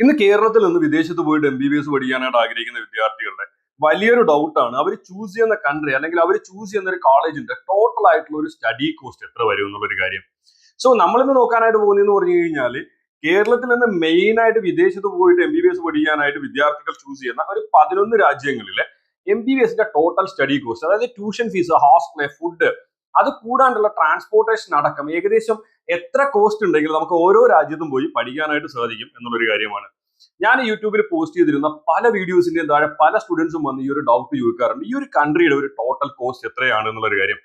ഇന്ന് കേരളത്തിൽ നിന്ന് വിദേശത്ത് പോയിട്ട് എം ബി ബി എസ് പഠിക്കാനായിട്ട് ആഗ്രഹിക്കുന്ന വിദ്യാർത്ഥികളുടെ വലിയൊരു ഡൗട്ടാണ് അവർ ചൂസ് ചെയ്യുന്ന കൺട്രി അല്ലെങ്കിൽ അവർ ചൂസ് ചെയ്യുന്ന ഒരു കോളേജിന്റെ ടോട്ടൽ ആയിട്ടുള്ള ഒരു സ്റ്റഡി കോസ്റ്റ് എത്ര വരും എന്നുള്ളൊരു കാര്യം. സോ നമ്മളിന്ന് നോക്കാനായിട്ട് പോകുന്നതെന്ന് പറഞ്ഞു കഴിഞ്ഞാൽ കേരളത്തിൽ നിന്ന് മെയിൻ ആയിട്ട് വിദേശത്ത് പോയിട്ട് എം ബി ബി എസ് പഠിക്കാനായിട്ട് വിദ്യാർത്ഥികൾ ചൂസ് ചെയ്യുന്ന ഒരു പതിനൊന്ന് രാജ്യങ്ങളിലെ എം ബി ബി എസിന്റെ ടോട്ടൽ സ്റ്റഡി കോസ്റ്റ് അതായത് ട്യൂഷൻ ഫീസ് ഹോസ്റ്റൽ ഫുഡ് അത് കൂടാണ്ടുള്ള ട്രാൻസ്പോർട്ടേഷൻ അടക്കം ഏകദേശം എത്ര കോസ്റ്റ് ഉണ്ടെങ്കിലും നമുക്ക് ഓരോ രാജ്യത്തും പോയി പഠിക്കാനായിട്ട് സാധിക്കും എന്നുള്ളൊരു കാര്യമാണ്. ഞാൻ യൂട്യൂബിൽ പോസ്റ്റ് ചെയ്തിരുന്ന പല വീഡിയോസിന്റെയും താഴെ പല സ്റ്റുഡൻസും വന്ന് ഈ ഒരു ഡൗട്ട് ചോദിക്കാറുണ്ട്. ഈ ഒരു കൺട്രിയുടെ ഒരു ടോട്ടൽ കോസ്റ്റ് എത്രയാണ് എന്നുള്ളൊരു കാര്യം.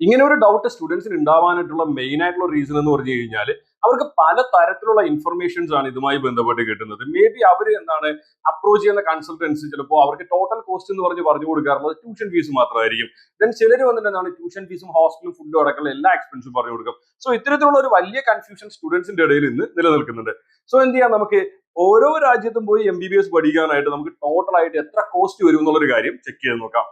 ഇങ്ങനെ ഒരു ഡൗട്ട് സ്റ്റുഡൻസിന് ഉണ്ടാവാനായിട്ടുള്ള മെയിൻ ആയിട്ടുള്ള റീസൺ എന്ന് പറഞ്ഞു കഴിഞ്ഞാൽ അവർക്ക് പല തരത്തിലുള്ള ഇൻഫർമേഷൻസ് ആണ് ഇതുമായി ബന്ധപ്പെട്ട് കിട്ടുന്നത്. മേ ബി അവർ എന്താണ് അപ്രോച്ച് ചെയ്യുന്ന കൺസൾട്ടൻസ് ചിലപ്പോൾ അവർക്ക് ടോട്ടൽ കോസ്റ്റ് എന്ന് പറഞ്ഞ് പറഞ്ഞു കൊടുക്കാറുള്ളത് ട്യൂഷൻ ഫീസ് മാത്രമായിരിക്കും. ദെൻ ചിലർ വന്നിട്ട് എന്താണ് ട്യൂഷൻ ഫീസും ഹോസ്റ്റലും ഫുഡും അടക്കമുള്ള എല്ലാ എക്സ്പെൻസും പറഞ്ഞു കൊടുക്കും. സോ ഇത്തരത്തിലുള്ള ഒരു വലിയ കൺഫ്യൂഷൻ സ്റ്റുഡൻസിന്റെ ഇടയിൽ ഇന്ന് നിലനിൽക്കുന്നുണ്ട്. സോ എന്ത് ചെയ്യാം നമുക്ക് ഓരോ രാജ്യത്തും പോയി എം ബി ബി എസ് പഠിക്കാനായിട്ട് നമുക്ക് ടോട്ടൽ ആയിട്ട് എത്ര കോസ്റ്റ് വരും എന്നുള്ളൊരു കാര്യം ചെക്ക് ചെയ്ത് നോക്കാം.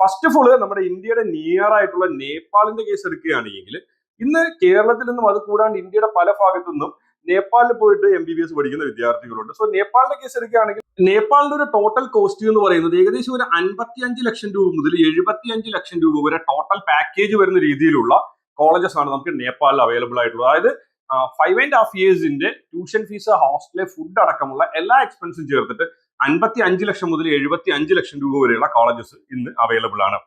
ഫസ്റ്റ് ഓഫ് ഓൾ നമ്മുടെ ഇന്ത്യയുടെ നിയർ ആയിട്ടുള്ള നേപ്പാളിന്റെ കേസ് എടുക്കുകയാണെങ്കിൽ ഇന്ന് കേരളത്തിൽ നിന്നും അത് കൂടാണ്ട് ഇന്ത്യയുടെ പല ഭാഗത്തു നിന്നും നേപ്പാളിൽ പോയിട്ട് എം ബി ബി എസ് പഠിക്കുന്ന വിദ്യാർത്ഥികളുണ്ട്. സോ നേപ്പാളിന്റെ കേസ് എടുക്കുകയാണെങ്കിൽ നേപ്പാളിന്റെ ഒരു ടോട്ടൽ കോസ്റ്റ് എന്ന് പറയുന്നത് ഏകദേശം ഒരു അൻപത്തി അഞ്ച് ലക്ഷം രൂപ മുതൽ എഴുപത്തി അഞ്ച് ലക്ഷം രൂപ വരെ ടോട്ടൽ പാക്കേജ് വരുന്ന രീതിയിലുള്ള കോളേജസ് ആണ് നമുക്ക് നേപ്പാളിൽ അവൈലബിൾ ആയിട്ടുള്ളത്. അതായത് ഫൈവ് ആൻഡ് ഹാഫ് ഇയേഴ്സിന്റെ ട്യൂഷൻ ഫീസ് ഹോസ്റ്റൽ ഫുഡ് അടക്കമുള്ള എല്ലാ എക്സ്പെൻസും ചേർത്തിട്ട് അൻപത്തി അഞ്ച് ലക്ഷം മുതൽ എഴുപത്തി അഞ്ച് ലക്ഷം രൂപ വരെയുള്ള കോളേജസ് ഇന്ന് അവൈലബിൾ ആണ്.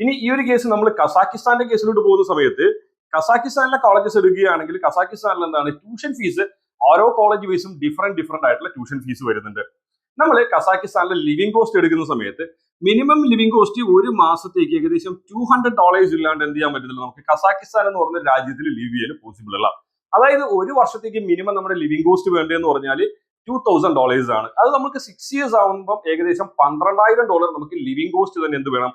ഇനി ഈ ഒരു കേസ് നമ്മൾ കസാക്കിസ്ഥാന്റെ കേസിലോട്ട് പോകുന്ന സമയത്ത് കസാക്കിസ്ഥാനിലെ കോളേജസ് എടുക്കുകയാണെങ്കിൽ കസാക്കിസ്ഥാനിൽ എന്താണ്? ട്യൂഷൻ ഫീസ് ഓരോ കോളേജ് ഫീസും ഡിഫറെന്റ് ഡിഫറെന്റ് ആയിട്ടുള്ള ട്യൂഷൻ ഫീസ് വരുന്നുണ്ട്. നമ്മൾ കസാക്കിസ്ഥാനിലെ ലിവിംഗ് കോസ്റ്റ് എടുക്കുന്ന സമയത്ത് മിനിമം ലിവിംഗ് കോസ്റ്റ് ഒരു മാസത്തേക്ക് ഏകദേശം ടു ഹൺഡ്രഡ് ഡോളേഴ്സ് ഇല്ലാണ്ട് എന്ത് ചെയ്യാൻ പറ്റുന്നില്ല. നമുക്ക് കസാക്കിസ്ഥാൻ എന്ന് പറഞ്ഞ രാജ്യത്തിൽ ലിവ് ചെയ്യാൻ പോസിബിൾ അല്ല. അതായത് ഒരു വർഷത്തേക്ക് മിനിമം നമ്മുടെ ലിവിംഗ് കോസ്റ്റ് വേണ്ടതെന്ന് പറഞ്ഞാൽ ടു തൗസൻഡ് ഡോളേഴ്സ് ആണ്. അത് നമുക്ക് സിക്സ് ഇയേഴ്സ് ആവുമ്പോൾ ഏകദേശം പന്ത്രണ്ടായിരം ഡോളർ നമുക്ക് ലിവിംഗ് കോസ്റ്റ് തന്നെ എന്ത് വേണം?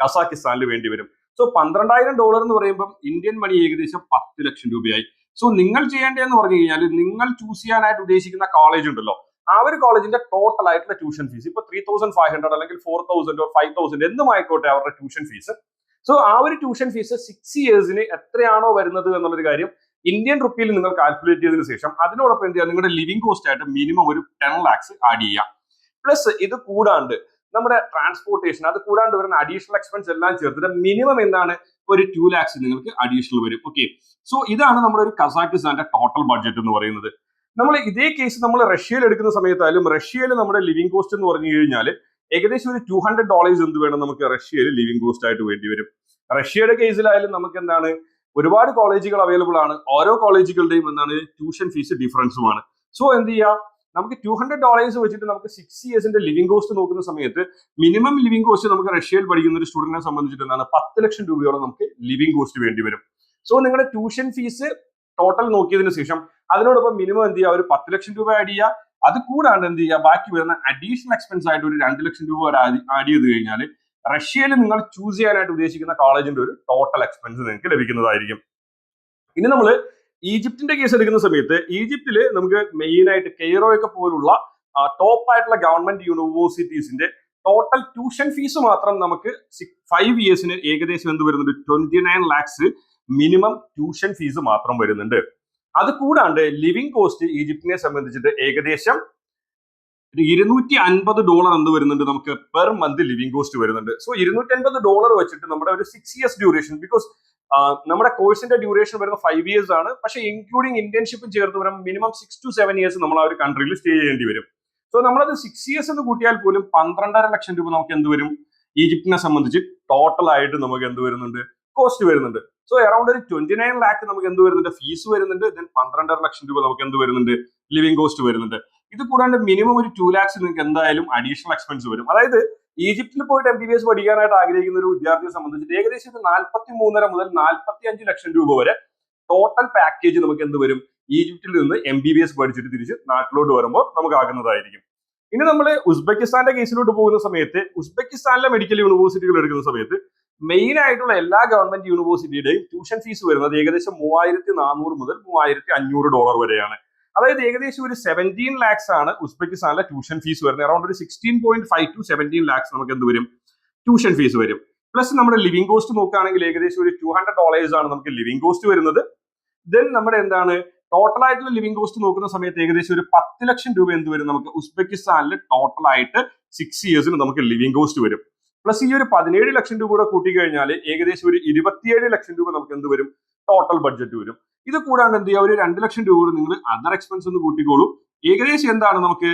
കസാക്കിസ്ഥാനിൽ വേണ്ടി വരും. സോ പന്ത്രണ്ടായിരം ഡോളർ എന്ന് പറയുമ്പോൾ ഇന്ത്യൻ മണി ഏകദേശം പത്ത് ലക്ഷം രൂപയായി. സോ നിങ്ങൾ ചെയ്യേണ്ടതെന്ന് പറഞ്ഞു കഴിഞ്ഞാൽ നിങ്ങൾ ചൂസ് ചെയ്യാനായിട്ട് ഉദ്ദേശിക്കുന്ന കോളേജ് ഉണ്ടല്ലോ. ആ ഒരു കോളേജിന്റെ ടോട്ടൽ ആയിട്ടുള്ള ട്യൂഷൻ ഫീസ് ഇപ്പൊ ത്രീ തൗസൻഡ് ഫൈവ് ഹൺഡ്രഡ് അല്ലെങ്കിൽ four thousand or five thousand എന്നും ആയിക്കോട്ടെ അവരുടെ ട്യൂഷൻ ഫീസ് സോ ആ ഒരു ട്യൂഷൻ ഫീസ് സിക്സ് ഇയേഴ്സിന് എത്രയാണോ വരുന്നത് എന്നുള്ളൊരു കാര്യം ഇന്ത്യൻ റുപ്പിയിൽ നിങ്ങൾ കാൽക്കുലേറ്റ് ചെയ്തതിനു ശേഷം അതിനോടൊപ്പം എന്ത് ചെയ്യുക? നിങ്ങളുടെ ലിവിംഗ് കോസ്റ്റ് ആയിട്ട് മിനിമം ഒരു ടെൻ ലാക്സ് ആഡ് ചെയ്യാം പ്ലസ് ഇത് കൂടാണ്ട് നമ്മുടെ ട്രാൻസ്പോർട്ടേഷൻ അത് കൂടാണ്ട് വരുന്ന അഡീഷണൽ എക്സ്പെൻസ് എല്ലാം ചേർത്തിട്ട് മിനിമം എന്താണ്? ഒരു ടു ലാക്സ് നിങ്ങൾക്ക് അഡീഷണൽ വരും. ഓക്കെ സോ ഇതാണ് നമ്മുടെ ഒരു കസാക്കിസ്ഥാന്റെ ടോട്ടൽ ബഡ്ജറ്റ് എന്ന് പറയുന്നത്. നമ്മൾ ഇതേ കേസ് നമ്മൾ റഷ്യയിൽ എടുക്കുന്ന സമയത്തായാലും റഷ്യയിൽ നമ്മുടെ ലിവിംഗ് കോസ്റ്റ് എന്ന് പറഞ്ഞു കഴിഞ്ഞാൽ ഏകദേശം ഒരു ടു ഹൺഡ്രഡ് ഡോളേഴ്സ് എന്ത് വേണം നമുക്ക് റഷ്യയിൽ ലിവിംഗ് കോസ്റ്റ് ആയിട്ട് വേണ്ടി വരും. റഷ്യയുടെ കേസിലായാലും നമുക്ക് എന്താണ്? ഒരുപാട് കോളേജുകൾ അവൈലബിൾ ആണ്. ഓരോ കോളേജുകളുടെയും എന്താണ്? ട്യൂഷൻ ഫീസ് ഡിഫറൻസുമാണ് സോ എന്ത് ചെയ്യുക നമുക്ക് ടു ഹൺഡ്രഡ് ഡോളേഴ്സ് വെച്ചിട്ട് നമുക്ക് സിക്സ് ഇയേഴ്സിന്റെ ലിവിംഗ് കോസ്റ്റ് നോക്കുന്ന സമയത്ത് മിനിമം ലിവിംഗ് കോസ്റ്റ് നമുക്ക് റഷ്യയിൽ പഠിക്കുന്ന ഒരു സ്റ്റുഡന്റിനെ സംബന്ധിച്ചിട്ട് എന്താണ് പത്ത് ലക്ഷം രൂപയോളം നമുക്ക് ലിവിംഗ് കോസ്റ്റ് വേണ്ടി വരും. സോ നിങ്ങളുടെ ട്യൂഷൻ ഫീസ് ടോട്ടൽ നോക്കിയതിനു ശേഷം അതിനോടൊപ്പം മിനിമം എന്ത് ചെയ്യുക? ഒരു പത്ത് ലക്ഷം രൂപ ആഡ് ചെയ്യുക. അത് കൂടാണ്ട് എന്ത് ചെയ്യുക? ബാക്കി വരുന്ന അഡീഷണൽ എക്സ്പെൻസ് ആയിട്ട് ഒരു രണ്ട് ലക്ഷം രൂപ ആഡ് ചെയ്ത് കഴിഞ്ഞാൽ റഷ്യയിൽ നിങ്ങൾ ചൂസ് ചെയ്യാനായിട്ട് ഉദ്ദേശിക്കുന്ന കോളേജിന്റെ ഒരു ടോട്ടൽ എക്സ്പെൻസ് നിങ്ങൾക്ക് ലഭിക്കുന്നതായിരിക്കും. ഇനി നമ്മൾ ഈജിപ്തിന്റെ കേസ് എടുക്കുന്ന സമയത്ത് ഈജിപ്തിൽ നമുക്ക് മെയിൻ ആയിട്ട് കെയ്റോ ഒക്കെ പോലുള്ള ടോപ്പ് ആയിട്ടുള്ള ഗവൺമെന്റ് യൂണിവേഴ്സിറ്റീസിന്റെ ടോട്ടൽ ട്യൂഷൻ ഫീസ് മാത്രം നമുക്ക് ഫൈവ് ഇയേഴ്സിന് ഏകദേശം എന്ത് വരുന്നുണ്ട്? Twenty nine lakhs minimum tuition fees മാത്രം വരുന്നുണ്ട്. അത് കൂടാണ്ട് ലിവിംഗ് കോസ്റ്റ് ഈജിപ്തിനെ സംബന്ധിച്ചിട്ട് ഏകദേശം ഇരുന്നൂറ്റി അൻപത് ഡോളർ എന്ത് വരുന്നുണ്ട്? നമുക്ക് പെർ മന്ത് ലിവിംഗ് കോസ്റ്റ് വരുന്നുണ്ട്. സോ ഇരുന്നൂറ്റി അൻപത് ഡോളർ വെച്ചിട്ട് നമ്മുടെ ഒരു സിക്സ് ഇയേഴ്സ് ഡ്യൂറേഷൻ ബിക്കോസ് നമ്മുടെ കോഴ്സിന്റെ ഡ്യൂറേഷൻ വരുന്ന ഫൈവ് ഇയേഴ്സ് ആണ്. പക്ഷെ ഇൻക്ലൂഡിങ് ഇന്റേൺഷിപ്പും ചേർത്ത് വരുമ്പോൾ minimum six to seven years നമ്മൾ ആ ഒരു കൺട്രിയിൽ സ്റ്റേ ചെയ്യേണ്ടി വരും. സോ നമ്മളത് സിക്സ് ഇയേഴ്സ് എന്ന് കൂട്ടിയാൽ പോലും പന്ത്രണ്ടര ലക്ഷം രൂപ നമുക്ക് എന്ത് വരും? ഈജിപ്തിനെ സംബന്ധിച്ച് ടോട്ടൽ ആയിട്ട് നമുക്ക് എന്ത് വരുന്നുണ്ട്? കോസ്റ്റ് വരുന്നുണ്ട്. സോ അറൌണ്ട് ഒരു ട്വന്റി നയൻ ലാക്ക് നമുക്ക് എന്ത് വരുന്നുണ്ട്? ഫീസ് വരുന്നുണ്ട്. ദെൻ പന്ത്രണ്ടര ലക്ഷം രൂപ നമുക്ക് എന്ത് വരുന്നുണ്ട്? ലിവിംഗ് കോസ്റ്റ് വരുന്നുണ്ട്. ഇത് കൂടാണ്ട് മിനിമം ഒരു ടു ലാക്സ് നിങ്ങൾക്ക് എന്തായാലും അഡീഷണൽ എക്സ്പെൻസ് വരും. അതായത് ഈജിപ്തിൽ പോയിട്ട് എം ബി ബി എസ് പഠിക്കാനായിട്ട് ആഗ്രഹിക്കുന്ന ഒരു വിദ്യാർത്ഥിയെ സംബന്ധിച്ചിട്ട് ഏകദേശം ഒരു നാൽപ്പത്തി മൂന്നര മുതൽ നാൽപ്പത്തി അഞ്ച് ലക്ഷം രൂപ വരെ ടോട്ടൽ പാക്കേജ് നമുക്ക് എന്ത് വരും? ഈജിപ്തിൽ നിന്ന് എം ബി ബി എസ് പഠിച്ചിട്ട് തിരിച്ച് നാട്ടിലോട്ട് വരുമ്പോൾ നമുക്ക് ആകുന്നതായിരിക്കും. ഇനി നമ്മൾ ഉസ്ബെക്കിസ്ഥാന്റെ കേസിലോട്ട് പോകുന്ന സമയത്ത് ഉസ്ബെക്കിസ്ഥാനിലെ മെഡിക്കൽ യൂണിവേഴ്സിറ്റികൾ എടുക്കുന്ന സമയത്ത് മെയിൻ ആയിട്ടുള്ള എല്ലാ ഗവൺമെന്റ് യൂണിവേഴ്സിറ്റിയുടെയും ട്യൂഷൻ ഫീസ് വരുന്നത് ഏകദേശം മൂവായിരത്തി നാനൂറ് മുതൽ മൂവായിരത്തി അഞ്ഞൂറ് ഡോളർ വരെയാണ്. അതായത് ഏകദേശം ഒരു സെവന്റീൻ ലാക്സ് ആണ് ഉസ്ബെക്കിസ്ഥാനിലെ ട്യൂഷൻ ഫീസ് വരുന്നത്. അറൌണ്ട് ഒരു sixteen point five to seventeen lakhs നമുക്ക് എന്ത് വരും? ട്യൂഷൻ ഫീസ് വരും. പ്ലസ് നമ്മുടെ ലിവിംഗ് കോസ്റ്റ് നോക്കുകയാണെങ്കിൽ ഏകദേശം ഒരു ടു ഹൺഡ്രഡ് ഡോളേഴ്സ് ആണ് നമുക്ക് ലിവിംഗ് കോസ്റ്റ് വരുന്നത്. ദെൻ നമ്മുടെ എന്താണ്? ടോട്ടൽ ആയിട്ടുള്ള ലിവിംഗ് കോസ്റ്റ് നോക്കുന്ന സമയത്ത് ഏകദേശം ഒരു പത്ത് ലക്ഷം രൂപ എന്ത് വരും? നമുക്ക് ഉസ്ബെക്കിസ്ഥാനിൽ ടോട്ടൽ ആയിട്ട് സിക്സ് ഇയേഴ്സിന് നമുക്ക് ലിവിംഗ് കോസ്റ്റ് വരും. പ്ലസ് ഈ ഒരു പതിനേഴ് ലക്ഷം രൂപ കൂടെ കൂട്ടിക്കഴിഞ്ഞാൽ ഏകദേശം ഒരു ഇരുപത്തിയേഴ് ലക്ഷം രൂപ നമുക്ക് എന്ത് വരും? ടോട്ടൽ ബഡ്ജറ്റ് വരും. ഇത് കൂടാണ്ട് എന്ത് ചെയ്യുക ഒരു രണ്ട് ലക്ഷം രൂപ കൂടി നിങ്ങൾ അതർ എക്സ്പെൻസ് ഒന്ന് കൂട്ടിക്കോളൂ. ഏകദേശം എന്താണ് നമുക്ക്?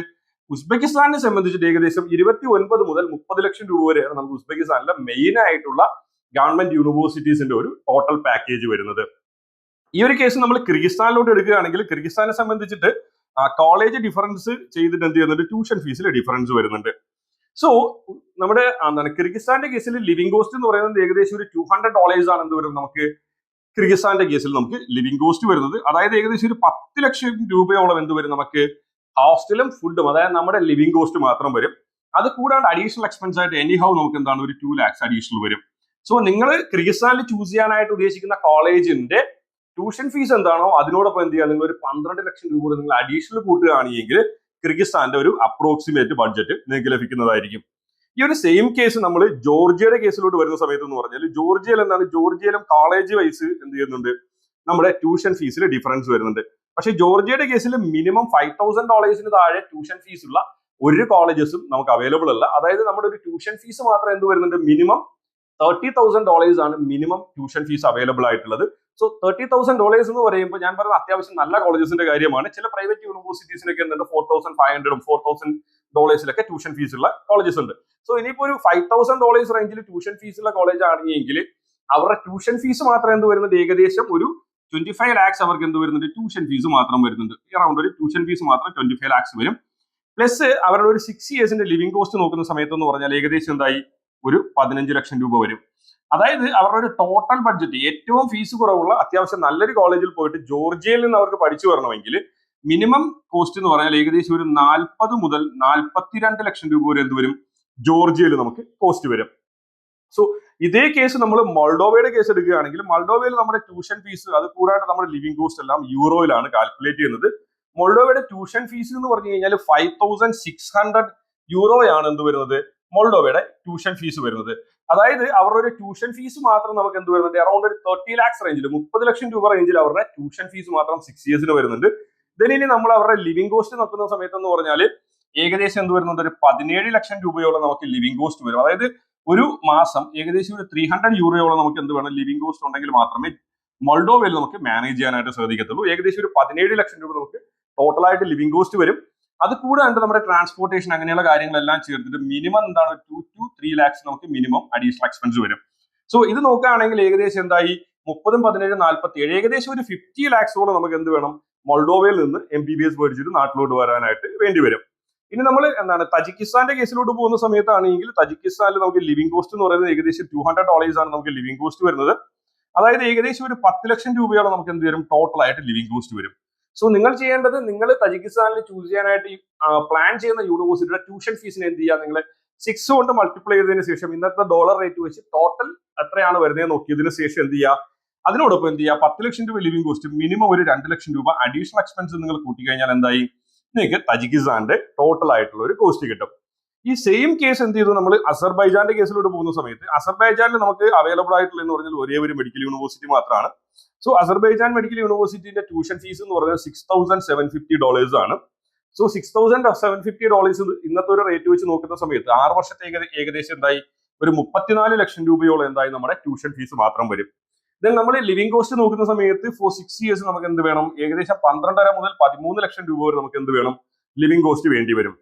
ഉസ്ബെക്കിസ്ഥാനെ സംബന്ധിച്ചിട്ട് ഏകദേശം ഇരുപത്തി ഒൻപത് മുതൽ മുപ്പത് ലക്ഷം രൂപ വരെയാണ് നമുക്ക് ഉസ്ബെക്കിസ്ഥാനിലെ മെയിൻ ആയിട്ടുള്ള ഗവൺമെന്റ് യൂണിവേഴ്സിറ്റീസിന്റെ ഒരു ടോട്ടൽ പാക്കേജ് വരുന്നത്. ഈ ഒരു കേസ് നമ്മൾ കിർഗിസ്ഥാനിലോട്ട് എടുക്കുകയാണെങ്കിൽ കിർഗിസ്ഥാനെ സംബന്ധിച്ചിട്ട് കോളേജ് ഡിഫറൻസ് ചെയ്തിട്ട് എന്ത് ചെയ്യുന്നുണ്ട്? ട്യൂഷൻ ഫീസിൽ ഡിഫറൻസ് വരുന്നുണ്ട്. സോ നമ്മുടെ എന്താണ്? കിർഗിസ്ഥാന്റെ കേസിൽ ലിവിംഗ് കോസ്റ്റ് എന്ന് പറയുന്നത് ഏകദേശം ഒരു ടു ഹൺഡ്രഡ് ഡോളേഴ്സ് ആണ് എന്ത് വരും നമുക്ക്? കിർഗിസ്ഥാന്റെ കേസിൽ നമുക്ക് ലിവിംഗ് കോസ്റ്റ് വരുന്നത്. അതായത് ഏകദേശം ഒരു പത്ത് ലക്ഷം രൂപയോളം എന്ത് വരും നമുക്ക് ഹോസ്റ്റലും ഫുഡും അതായത് നമ്മുടെ ലിവിംഗ് കോസ്റ്റ് മാത്രം വരും. അത് കൂടാണ്ട് അഡീഷണൽ എക്സ്പെൻസ് ആയിട്ട് എനി ഹൗ നമുക്ക് എന്താണ് ഒരു ടു ലാക്സ് അഡീഷണൽ വരും. സോ നിങ്ങൾ കിർഗിസ്ഥാനിൽ ചൂസ് ചെയ്യാനായിട്ട് ഉദ്ദേശിക്കുന്ന കോളേജിന്റെ ട്യൂഷൻ ഫീസ് എന്താണോ അതിനോടൊപ്പം എന്ത് ചെയ്യുക? നിങ്ങൾ ഒരു പന്ത്രണ്ട് ലക്ഷം രൂപ നിങ്ങൾ അഡീഷണൽ കൂട്ടുകയാണെങ്കിൽ കിർഗിസ്ഥാന്റെ ഒരു അപ്രോക്സിമേറ്റ് ബഡ്ജറ്റ് നിങ്ങൾക്ക് ലഭിക്കുന്നതായിരിക്കും. ഈ ഒരു സെയിം കേസ് നമ്മൾ ജോർജിയയുടെ കേസിലോട്ട് വരുന്ന സമയത്ത് എന്ന് പറഞ്ഞാൽ ജോർജിയയിൽ എന്താണ്? ജോർജിയയിലും കോളേജ് വൈസ് എന്ത് ചെയ്യുന്നുണ്ട്? നമ്മുടെ ട്യൂഷൻ ഫീസിൽ ഡിഫറൻസ് വരുന്നുണ്ട്. പക്ഷേ ജോർജിയയുടെ കേസിൽ മിനിമം ഫൈവ് തൗസൻഡ് ഡോളേഴ്സിന് താഴെ ട്യൂഷൻ ഫീസ് ഉള്ള ഒരു കോളേജസും നമുക്ക് അവൈലബിൾ അല്ല. അതായത് നമ്മുടെ ഒരു ട്യൂഷൻ ഫീസ് മാത്രം എന്ത് വരുന്നുണ്ട്? മിനിമം തേർട്ടി തൗസൻഡ് ഡോളേഴ്സ് ആണ് മിനിമം ട്യൂഷൻ ഫീസ് അവൈലബിൾ ആയിട്ടുള്ളത്. സോ തേർട്ടി തൗസൻഡ് ഡോളേഴ്സ് എന്ന് പറയുമ്പോൾ ഞാൻ പറഞ്ഞ അത്യാവശ്യം നല്ല കോളേജസിന്റെ കാര്യമാണ്. ചില പ്രൈവറ്റ് യൂണിവേഴ്സിറ്റീസിനൊക്കെ എന്തുണ്ട്? ഫോർ തൗസൻഡ് ഫൈവ് ഹൺഡ്രഡും ഫോർ തൗസൻഡ് ഡോളേഴ്സിലൊക്കെ ട്യൂഷൻ ഫീസ് ഉള്ള കോളേജസ് ഉണ്ട്. സോ ഇനിയിപ്പോ ഒരു ഫൈവ് തൗസൻഡ് ഡോളേഴ്സ് റേഞ്ചിൽ ട്യൂഷൻ ഫീസ് ഉള്ള കോളേജ് ആണെങ്കിൽ അവരുടെ ട്യൂഷൻ ഫീസ് മാത്രം എന്ത് വരുന്നത് ഏകദേശം ഒരു ട്വന്റി ഫൈവ് ലാക്സ് അവർക്ക് എന്ത് വരുന്നുണ്ട്? ട്യൂഷൻ ഫീസ് മാത്രം വരുന്നുണ്ട്. അറൗണ്ട് ഒരു ട്യൂഷൻ ഫീസ് മാത്രം ട്വന്റി ഫൈവ് ലാക്സ് വരും. പ്ലസ് അവരുടെ ഒരു സിക്സ് ഇയേഴ്സിന്റെ ലിവിംഗ് കോസ്റ്റ് നോക്കുന്ന സമയത്ത് എന്ന് പറഞ്ഞാൽ ഏകദേശം എന്തായി? ഒരു പതിനഞ്ച് ലക്ഷം രൂപ വരും. അതായത് അവരുടെ ഒരു ടോട്ടൽ ബഡ്ജറ്റ് ഏറ്റവും ഫീസ് കുറവുള്ള അത്യാവശ്യം നല്ലൊരു കോളേജിൽ പോയിട്ട് ജോർജിയയിൽ നിന്ന് അവർക്ക് പഠിച്ചു വരണമെങ്കിൽ മിനിമം കോസ്റ്റ് എന്ന് പറഞ്ഞാൽ ഏകദേശം ഒരു നാൽപ്പത് മുതൽ നാൽപ്പത്തിരണ്ട് ലക്ഷം രൂപ വരെ എന്ത് വരും? ജോർജിയയിൽ നമുക്ക് കോസ്റ്റ് വരും. സോ ഇതേ കേസ് നമ്മൾ മൾഡോവയുടെ കേസ് എടുക്കുകയാണെങ്കിൽ മൾഡോവയിൽ നമ്മുടെ ട്യൂഷൻ ഫീസ് അത് കൂടാണ്ട് നമ്മുടെ ലിവിംഗ് കോസ്റ്റ് എല്ലാം യൂറോയിലാണ് കാൽക്കുലേറ്റ് ചെയ്യുന്നത്. മൊൾഡോവയുടെ ട്യൂഷൻ ഫീസ് എന്ന് പറഞ്ഞു കഴിഞ്ഞാൽ ഫൈവ് തൗസൻഡ് സിക്സ് ഹൺഡ്രഡ് യൂറോയാണ് എന്ത് വരുന്നത്? മൊൾഡോവയുടെ ട്യൂഷൻ ഫീസ് വരുന്നത്. അതായത് അവരുടെ ഒരു ട്യൂഷൻ ഫീസ് മാത്രം നമുക്ക് എന്ത് വരുന്നുണ്ട്? അറൗണ്ട് ഒരു തേർട്ടി ലാക്സ് റേഞ്ചിൽ മുപ്പത് ലക്ഷം രൂപ റേഞ്ചിൽ അവരുടെ ട്യൂഷൻ ഫീസ് മാത്രം സിക്സ് ഇയേഴ്സിന് വരുന്നുണ്ട്. ഇനി നമ്മൾ അവരുടെ ലിവിംഗ് കോസ്റ്റ് നോക്കുന്ന സമയത്ത് എന്ന് പറഞ്ഞാൽ ഏകദേശം എന്ത് വരുന്നുണ്ട്? ഒരു പതിനേഴ് ലക്ഷം രൂപയോളം നമുക്ക് ലിവിംഗ് കോസ്റ്റ് വരും. അതായത് ഒരു മാസം ഏകദേശം ഒരു ത്രീ ഹൺഡ്രഡ് യൂറോയോളം നമുക്ക് എന്ത് വേണം? ലിവിംഗ് കോസ്റ്റ് ഉണ്ടെങ്കിൽ മാത്രമേ മൊൾഡോവയിൽ നമുക്ക് മാനേജ് ചെയ്യാനായിട്ട് സാധിക്കത്തുള്ളൂ. ഏകദേശം ഒരു പതിനേഴ് ലക്ഷം രൂപ നമുക്ക് ടോട്ടലായിട്ട് ലിവിംഗ് കോസ്റ്റ് വരും. അത് കൂടാണ്ട് നമ്മുടെ ട്രാൻസ്പോർട്ടേഷൻ അങ്ങനെയുള്ള കാര്യങ്ങളെല്ലാം ചേർത്തിട്ട് മിനിമം എന്താണ്? ടു ടു ത്രീ ലാക്സ് നമുക്ക് മിനിമം അഡീഷണൽ എക്സ്പെൻസ് വരും. സോ ഇത് നോക്കുകയാണെങ്കിൽ ഏകദേശം എന്തായി? മുപ്പതും പതിനേഴ് നാൽപ്പത്തി ഏഴ് ഏകദേശം ഒരു ഫിഫ്റ്റി ലാക്സോളം നമുക്ക് എന്ത് വേണം? മൊൾഡോവയിൽ നിന്ന് എം ബി ബി എസ് മേടിച്ചിട്ട് നാട്ടിലോട്ട് വരാനായിട്ട് വേണ്ടി വരും. ഇനി നമ്മൾ എന്താണ് തജിക്കിസ്ഥാന്റെ കേസിലോട്ട് പോകുന്ന സമയത്താണെങ്കിൽ തജിക്കിസ്ഥാനിൽ നമുക്ക് ലിവിംഗ് കോസ്റ്റ് എന്ന് പറയുന്നത് ഏകദേശം ടു ഹൺഡ്രഡ് ഡോളേഴ്സ് ആണ് നമുക്ക് ലിവിംഗ് കോസ്റ്റ് വരുന്നത്. അതായത് ഏകദേശം ഒരു പത്ത് ലക്ഷം രൂപയോളം നമുക്ക് എന്ത് വരും? ടോട്ടൽ ആയിട്ട് ലിവിംഗ് കോസ്റ്റ് വരും. സോ നിങ്ങൾ ചെയ്യേണ്ടത് നിങ്ങൾ തജിക്കിസ്ഥാനിൽ ചൂസ് ചെയ്യാനായിട്ട് പ്ലാൻ ചെയ്യുന്ന യൂണിവേഴ്സിറ്റിയുടെ ട്യൂഷൻ ഫീസിന് എന്ത് ചെയ്യുക? നിങ്ങൾ സിക്സ് കൊണ്ട് മൾട്ടിപ്ലൈ ചെയ്തതിന് ശേഷം ഇന്നത്തെ ഡോളർ റേറ്റ് വെച്ച് ടോട്ടൽ എത്രയാണ് വരുന്നത് നോക്കിയതിന് ശേഷം എന്ത് ചെയ്യുക? അതിനോടൊപ്പം എന്ത് ചെയ്യുക? പത്ത് ലക്ഷം രൂപ ലിവിംഗ് കോസ്റ്റ് മിനിമം ഒരു രണ്ട് ലക്ഷം രൂപ അഡീഷണൽ എക്സ്പെൻസ് നിങ്ങൾ കൂട്ടി കഴിഞ്ഞാൽ എന്തായി? നിങ്ങൾക്ക് തജിക്കിസ്ഥാന്റെ ടോട്ടൽ ആയിട്ടുള്ള ഒരു കോസ്റ്റ് കിട്ടും. ഈ സെയിം കേസ് എന്ത് ചെയ്തു? നമ്മൾ അസർബൈജാന്റെ കേസിലോട്ട് പോകുന്ന സമയത്ത് അസർബൈജാനിൽ നമുക്ക് അവൈലബിൾ ആയിട്ടുള്ള എന്ന് പറഞ്ഞാൽ ഒരേ ഒരു മെഡിക്കൽ യൂണിവേഴ്സിറ്റി മാത്രമാണ്. സോ അസർബൈജാൻ മെഡിക്കൽ യൂണിവേഴ്സിറ്റിന്റെ ട്യൂഷൻ ഫീസ് എന്ന് പറഞ്ഞാൽ six thousand seven fifty dollars ആണ്. So six thousand seven fifty dollars ഇന്നത്തെ ഒരു റേറ്റ് വെച്ച് നോക്കുന്ന സമയത്ത് ആറ് വർഷത്തെ ഏകദേശം എന്തായി? ഒരു മുപ്പത്തിനാല് ലക്ഷം രൂപയോളം എന്തായി? നമ്മുടെ ട്യൂഷൻ ഫീസ് മാത്രം വരും. ദെൻ നമ്മൾ ലിവിംഗ് കോസ്റ്റ് നോക്കുന്ന സമയത്ത് ഫോർ സിക്സ് ഇയേഴ്സ് നമുക്ക് എന്ത് വേണം? ഏകദേശം പന്ത്രണ്ടര മുതൽ പതിമൂന്ന് ലക്ഷം രൂപ വരെ നമുക്ക് എന്ത് വേണം? ലിവിംഗ് കോസ്റ്റ് വേണ്ടി വരും.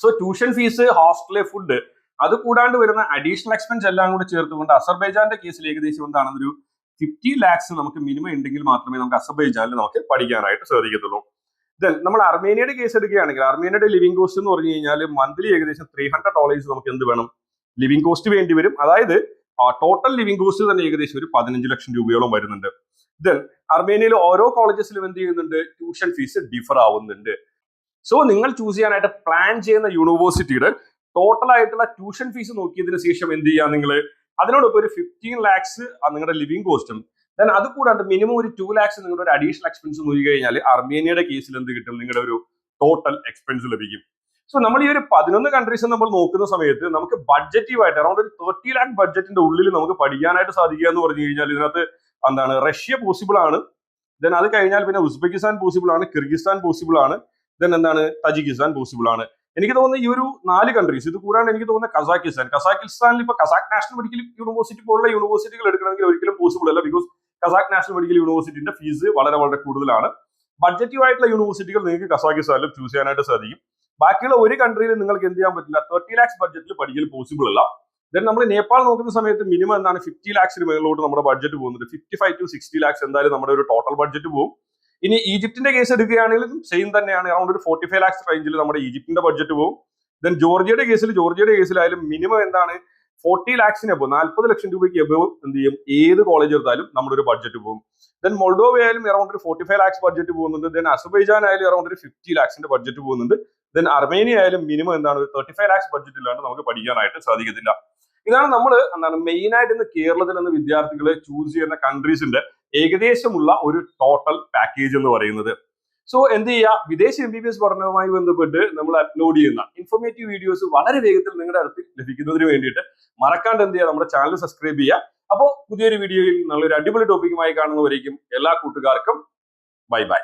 സോ ട്യൂഷൻ ഫീസ് ഹോസ്റ്റലെ ഫുഡ് അത് കൂടാണ്ട് വരുന്ന അഡീഷണൽ എക്സ്പെൻസ് എല്ലാം കൂടി ചേർത്തുകൊണ്ട് അസർബൈജാന്റെ കേസിൽ ഏകദേശം എന്താണെന്നൊരു ഫിഫ്റ്റി ലാക്സ് നമുക്ക് മിനിമം ഉണ്ടെങ്കിൽ മാത്രമേ നമുക്ക് അസർബൈജാനിൽ നമുക്ക് പഠിക്കാനായിട്ട് സാധിക്കത്തുള്ളൂ. ദെൻ നമ്മൾ അർമേനിയയുടെ കേസ് എടുക്കുകയാണെങ്കിൽ അർമേനിയയുടെ ലിവിംഗ് കോസ്റ്റ് എന്ന് പറഞ്ഞു കഴിഞ്ഞാൽ മന്ത്ലി ഏകദേശം ത്രീ ഹൺഡ്രഡ് ഡോളേഴ്സ് നമുക്ക് എന്ത് വേണം? ലിവിംഗ് കോസ്റ്റ് വേണ്ടി വരും. അതായത് ടോട്ടൽ ലിവിംഗ് കോസ്റ്റ് തന്നെ ഏകദേശം ഒരു പതിനഞ്ച് ലക്ഷം രൂപയോളം വരുന്നുണ്ട്. ദെൻ അർമേനിയയിൽ ഓരോ കോളേജസിലും എന്ത് ചെയ്യുന്നുണ്ട്? ട്യൂഷൻ ഫീസ് ഡിഫർ ആവുന്നുണ്ട്. സോ നിങ്ങൾ ചൂസ് ചെയ്യാനായിട്ട് പ്ലാൻ ചെയ്യുന്ന യൂണിവേഴ്സിറ്റിയുടെ ടോട്ടൽ ആയിട്ടുള്ള ട്യൂഷൻ ഫീസ് നോക്കിയതിന് ശേഷം എന്ത് ചെയ്യുക നിങ്ങൾ അതിനോടൊപ്പം ഒരു ഫിഫ്റ്റീൻ ലാക്സ് നിങ്ങളുടെ ലിവിംഗ് കോസ്റ്റും ദെൻ അത് കൂടാണ്ട് മിനിമം ഒരു ടു ലാക്സ് നിങ്ങളുടെ ഒരു അഡീഷണൽ എക്സ്പെൻസ് നോക്കി കഴിഞ്ഞാൽ അർമേനിയയുടെ കേസിൽ എന്ത് കിട്ടും? നിങ്ങളുടെ ഒരു ടോട്ടൽ എക്സ്പെൻസ് ലഭിക്കും. സോ നമ്മൾ ഈ ഒരു പതിനൊന്ന് കൺട്രീസ് നമ്മൾ നോക്കുന്ന സമയത്ത് നമുക്ക് ബഡ്ജറ്റീവ് ആയിട്ട് അറൗണ്ട് ഒരു തേർട്ടി ലാക്ക് ബഡ്ജറ്റിന്റെ ഉള്ളിൽ നമുക്ക് പഠിക്കാനായിട്ട് സാധിക്കുക എന്ന് പറഞ്ഞു കഴിഞ്ഞാൽ ഇതിനകത്ത് എന്താണ് റഷ്യ പോസിബിൾ ആണ്. ദെൻ അത് കഴിഞ്ഞാൽ പിന്നെ ഉസ്ബെക്കിസ്ഥാൻ പോസിബിൾ ആണ് കിർഗിസ്ഥാൻ പോസിബിൾ ആണ്. ദെൻ എന്താണ് തജിക്കിസ്ഥാൻ പോസിബിൾ ആണ്. എനിക്ക് തോന്നുന്നു ഈ ഒരു നാല് കൺട്രീസ് ഇത് കൂടാണ്ട് എനിക്ക് തോന്നുന്നത് കസാക്കിസ്ഥാൻ. കസാക്കിസ്ഥാനിൽ ഇപ്പൊ കസാഖ് നാഷണൽ മെഡിക്കൽ യൂണിവേഴ്സിറ്റി പോലുള്ള യൂണിവേഴ്സിറ്റികൾ എടുക്കണമെങ്കിൽ ഒരിക്കലും പോസിബിൾ അല്ല ബിക്കോസ് കസാഖ് നാഷണൽ മെഡിക്കൽ യൂണിവേഴ്സിറ്റിന്റെ ഫീസ് വളരെ വളരെ കൂടുതലാണ്. ബഡ്ജറ്റീവ് ആയിട്ടുള്ള യൂണിവേഴ്സിറ്റികൾ നിങ്ങൾക്ക് കസാക്കിസ്ഥാനിലും ചൂസ് ചെയ്യാനായിട്ട് സാധിക്കും. ബാക്കിയുള്ള ഒരു കൺട്രിയിൽ നിങ്ങൾക്ക് എന്ത് ചെയ്യാൻ പറ്റില്ല? തേർട്ടി ലാക്സ് ബഡ്ജറ്റിൽ പഠിക്കൽ പോസിബിൾ അല്ല. ദെൻ നമ്മൾ നേപ്പാൾ നോക്കുന്ന സമയത്ത് മിനിമം എന്താണ്? ഫിഫ്റ്റി ലാക്സിന് മേളിലോട്ട് നമ്മുടെ ബഡ്ജറ്റ് പോകുന്നുണ്ട്. Fifty five to sixty lakhs എന്തായാലും നമ്മുടെ ഒരു ടോട്ടൽ ബഡ്ജറ്റ് പോകും. ഇനി ഈജിപ്തിന്റെ കേസ് എടുക്കുകയാണെങ്കിലും സെയിം തന്നെയാണ്. അറൌണ്ട് ഒരു ഫോർട്ടി ഫൈവ് ലാക്സ് റേഞ്ചിൽ നമ്മുടെ ഈജിപ്തിന്റെ ബഡ്ജറ്റ് പോകും. ദെൻ ജോർജിയയുടെ കേസിൽ ജോർജിയയുടെ കേസിലായാലും മിനിമം എന്താണ്? ഫോർട്ടി ലാക്സിന് എബോ നാൽപ്പത് ലക്ഷം രൂപയ്ക്ക് എബോ എന്ത് ചെയ്യും? ഏത് കോളേജ് എടുത്താലും നമ്മുടെ ഒരു ബഡ്ജറ്റ് പോകും. ദെൻ മൊൾഡോവ ആയാലും അറൌണ്ട് ഒരു ഫോർട്ടി ഫൈവ് ലാക്സ് ബഡ്ജറ്റ് പോകുന്നുണ്ട്. ദെൻ അസർബൈജാൻ ആയാലും അറൌണ്ട് ഒരു ഫിഫ്റ്റി ലാക്സിന്റെ ബഡ്ജറ്റ് പോകുന്നുണ്ട്. ദെൻ അർമേനിയ ആയാലും മിനിമം എന്താണ്? ഒരു തേർട്ടി ഫൈവ് ലാക്സ് ബഡ്ജറ്റ് ഇല്ലാണ്ട് നമുക്ക് പഠിക്കാനായിട്ട് സാധിക്കത്തില്ല. ഇതാണ് നമ്മൾ എന്താണ് മെയിൻ ആയിട്ട് ഇന്ന് കേരളത്തിൽ നിന്ന് വിദ്യാർത്ഥികളെ ചൂസ് ചെയ്യുന്ന കൺട്രീസിന്റെ ഏകദേശമുള്ള ഒരു ടോട്ടൽ പാക്കേജ് എന്ന് പറയുന്നത്. സോ എന്ത് ചെയ്യുക വിദേശ എം ബി ബി എസ് പഠനവുമായി ബന്ധപ്പെട്ട് നമ്മൾ അപ്ലോഡ് ചെയ്യുന്ന ഇൻഫോർമേറ്റീവ് വീഡിയോസ് വളരെ വേഗത്തിൽ നിങ്ങളുടെ അടുത്ത് ലഭിക്കുന്നതിന് വേണ്ടിയിട്ട് മറക്കാണ്ട് എന്ത് ചെയ്യുക നമ്മുടെ ചാനൽ സബ്സ്ക്രൈബ് ചെയ്യുക അപ്പോൾ പുതിയൊരു വീഡിയോയിൽ നല്ലൊരു അടിപൊളി ടോപ്പിക്കുമായി കാണുന്നവരേക്കും എല്ലാ കൂട്ടുകാർക്കും ബൈ ബൈ